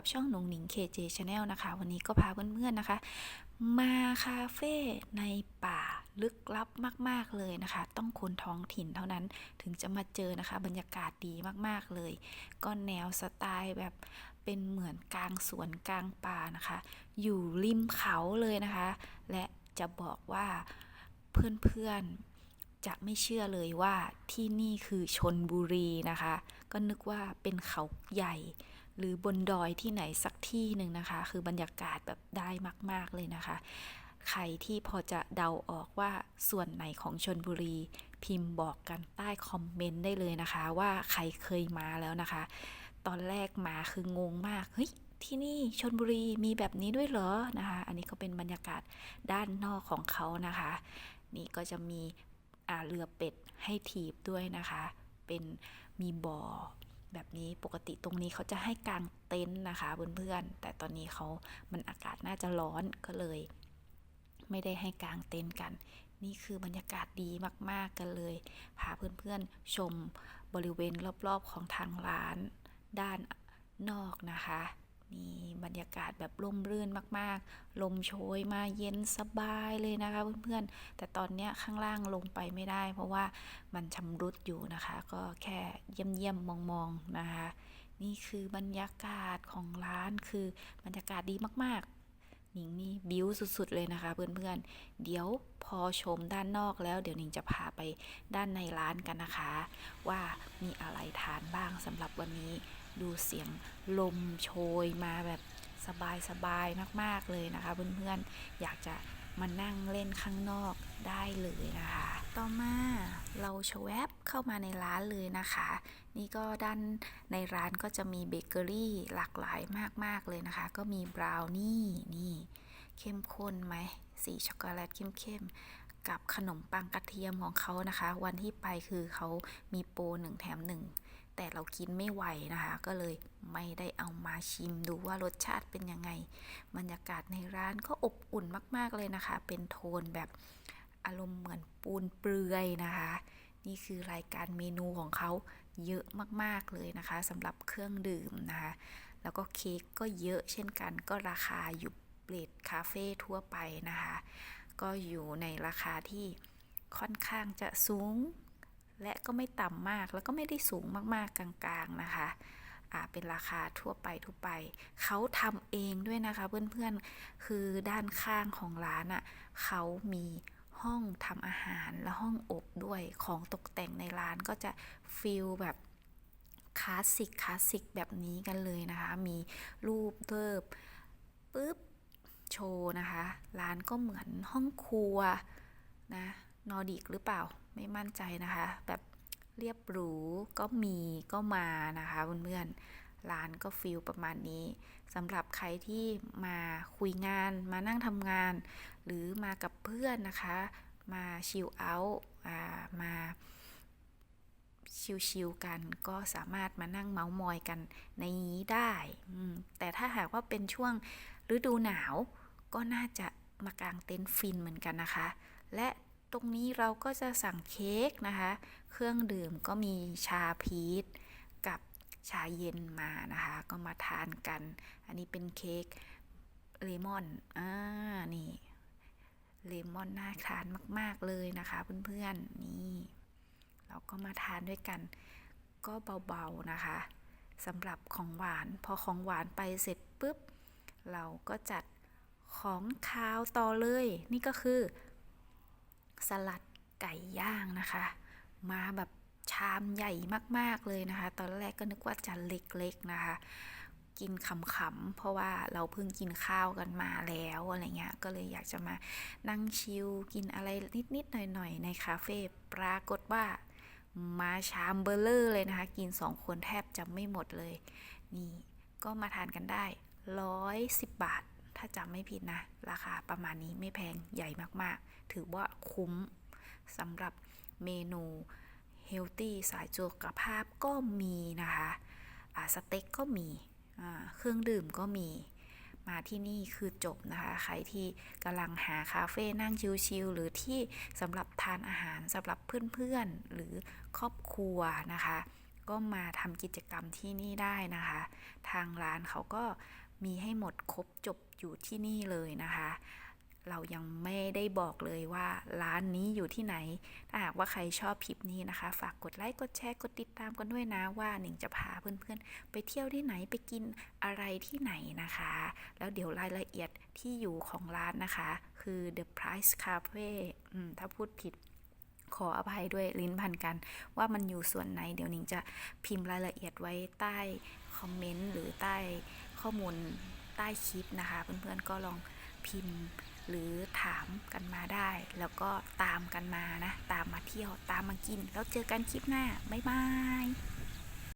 กับช่องหนงหนิง KJ Channel นะคะ วันนี้ก็พาเพื่อนๆนะคะ มาคาเฟ่ในป่าลึกลับมาก ๆเลยนะคะ ต้องคนท้องถิ่นเท่านั้นถึงจะมาเจอนะคะ บรรยากาศดีมากๆเลย ก็แนวสไตล์แบบเป็นเหมือนกลางสวนกลางป่านะคะ อยู่ริมเขาเลยนะคะ และจะบอกว่าเพื่อนๆจะไม่เชื่อเลยว่าที่นี่คือชนบุรีนะคะ ก็นึกว่าเป็นเขาใหญ่ หรือบนดอยที่ไหนสักที่หนึ่งนะคะ คือบรรยากาศแบบได้มาก ๆ เลยนะคะ ใครที่พอจะเดาออกว่าส่วนไหนของชนบุรี พิมพ์บอกกันใต้คอมเมนต์ได้เลยนะคะ ว่าใครเคยมาแล้วนะคะ ตอนแรกมาคืองงมาก เฮ้ยที่นี่ชนบุรีมีแบบนี้ด้วยเหรอนะคะ อันนี้ก็เป็นบรรยากาศด้านนอกของเขานะคะ นี่ก็จะมีเรือเป็ดให้ถีบด้วยนะคะ เป็นมีบ่อ แบบนี้ปกติตรงนี้เขาจะให้กางเต็นท์นะคะเพื่อนๆ แต่ตอนนี้เขามันอากาศน่าจะร้อนก็เลย ไม่ได้ให้กางเต็นท์กัน นี่คือบรรยากาศดีมากๆกันเลย พาเพื่อนๆชมบริเวณรอบๆของทางร้านด้านนอกนะคะ นี่บรรยากาศแบบร่มรื่นมาก ๆ ลมโชยมาเย็นสบายเลยนะคะเพื่อนๆ แต่ตอนนี้ข้างล่างลงไปไม่ได้ เพราะว่ามันชำรุดอยู่นะคะ ก็แค่เยี่ยมๆมองๆนะคะ นี่คือบรรยากาศของร้านคือบรรยากาศดีมากๆ นิงนี่บิ้วสุดๆเลยนะคะเพื่อนๆ เดี๋ยวพอชมด้านนอกแล้ว เดี๋ยวนิงจะพาไปด้านในร้านกันนะคะ ว่ามีอะไรทานบ้างสำหรับวันนี้ ดูเสียงลมโชยมาแบบสบายๆมากๆเลยนะคะเพื่อนๆอยากจะมานั่งเล่นข้างนอกได้เลยนะคะ ต่อมาเราชวบเข้ามาในร้านเลยนะคะ นี่ก็ด้านในร้านก็จะมีเบเกอรี่หลากหลายมากๆเลยนะคะ ก็มีบราวนี่นี่เข้มข้นไหมสีช็อกโกแลตเข้มๆกับขนมปังกระเทียมของเขานะคะ วันที่ไปคือเขามีโปรหนึ่งแถมหนึ่ง แต่เรากินไม่ไหวนะคะ ก็เลยไม่ได้เอามาชิมดูว่ารสชาติเป็นยังไง บรรยากาศในร้านก็อบอุ่นมาก ๆเลยนะคะ เป็นโทนแบบอารมณ์เหมือนปูนเปลือยนะคะ นี่คือรายการเมนูของเขาเยอะมากๆเลยนะคะสำหรับเครื่องดื่มนะคะ แล้วก็เค้กก็เยอะเช่นกัน ก็ราคาอยู่เบรดคาเฟ่ทั่วไปนะคะ ก็อยู่ในราคาที่ค่อนข้างจะสูง และก็ไม่ต่ำมากแล้วก็ไม่ได้สูงมากๆกลางๆนะคะอ่าเป็นราคาทั่วไปทั่วไป เขาทำเองด้วยนะคะเพื่อนๆ คือด้านข้างของร้านอะ่ะเขามีห้องทำอาหารและห้องอบด้วยของตกแต่งในร้านก็จะฟิลแบบคลาสสิกคลาสสิกแบบนี้กันเลยนะคะ มีรูปเริบปุ๊บโชว์นะคะ ร้านก็เหมือนห้องครัวนะ นอร์ดิกหรือเปล่าไม่มั่นใจนะคะ แบบเรียบหรูก็มีก็มานะคะเพื่อนๆร้านก็ฟิลประมาณนี้สำหรับใครที่มาคุยงานมานั่งทำงาน หรือมากับเพื่อนนะคะ มาชิลเอาท์มาชิลๆกันก็สามารถมานั่งเมาส์มอยกันในนี้ได้ แต่ถ้าหากว่าเป็นช่วงฤดูหนาวก็น่าจะมากางเต็นท์ฟินเหมือนกันนะคะ และ ตรงนี้เราก็จะสั่งเค้กนะคะ เครื่องดื่มก็มีชาพีชกับชาเย็นมานะคะ ก็มาทานกัน อันนี้เป็นเค้กเลมอน อ่า นี่ เลมอนน่าทานมาก ๆ เลยนะคะ เพื่อนๆ นี่ เราก็มาทานด้วยกัน ก็เบา ๆ นะคะสำหรับของหวาน พอของหวานไปเสร็จปุ๊บ เราก็จัดของคาวต่อเลย นี่ก็คือ สลัดไก่ย่างนะคะ มาแบบชามใหญ่มากๆเลยนะคะ ตอนแรกก็นึกว่าจะเล็กๆนะคะ กินขำๆเพราะว่าเราเพิ่งกินข้าวกันมาแล้วอะไรเงี้ยก็เลยอยากจะมานั่งชิลกินอะไรนิดๆหน่อยๆในคาเฟ่ปรากฏว่ามาชามเบลเลอร์เลยนะคะ กินสองคนแทบจะไม่หมดเลย นี่ก็มาทานกันได้ 110 บาท ถ้าจำไม่ผิดนะ ราคาประมาณนี้ไม่แพงใหญ่มากๆ ถือว่าคุ้มสำหรับเมนูเฮลตี้สายสุขภาพก็มีนะคะะสเต็กก็มีเครื่องดื่มก็มีมาที่นี่คือจบนะคะ ใครที่กำลังหาคาเฟ่นั่งชิลๆหรือที่สำหรับทานอาหารสำหรับเพื่อนๆ หรือครอบครัวนะคะ ก็มาทำกิจกรรมที่นี่ได้นะคะ ทางร้านเขาก็มีให้หมดครบจบ อยู่ที่นี่เลยนะคะ เรายังไม่ได้บอกเลยว่าร้านนี้อยู่ที่ไหน ถ้าหากว่าใครชอบคลิปนี้นะคะ ฝากกดไลค์ กดแชร์ กดติดตามกันด้วยนะว่าหนิงจะพาเพื่อนๆ ไปเที่ยวที่ไหนไปกินอะไรที่ไหนนะคะ แล้วเดี๋ยวรายละเอียดที่อยู่ของร้านนะคะ คือ The Price Cafe อืมถ้าพูดผิดขออภัยด้วยลิ้นพันกัน ว่ามันอยู่ส่วนไหน เดี๋ยวหนิงจะพิมพ์รายละเอียดไว้ใต้คอมเมนต์หรือใต้ข้อมูล ต้คลิปนะคะ เพื่อนๆก็ลองพิมพ์หรือถามกันมาได้ แล้วก็ตามกันมานะ ตามมาเที่ยวตามมากิน แล้วเจอกันคลิปหน้า บ๊ายบาย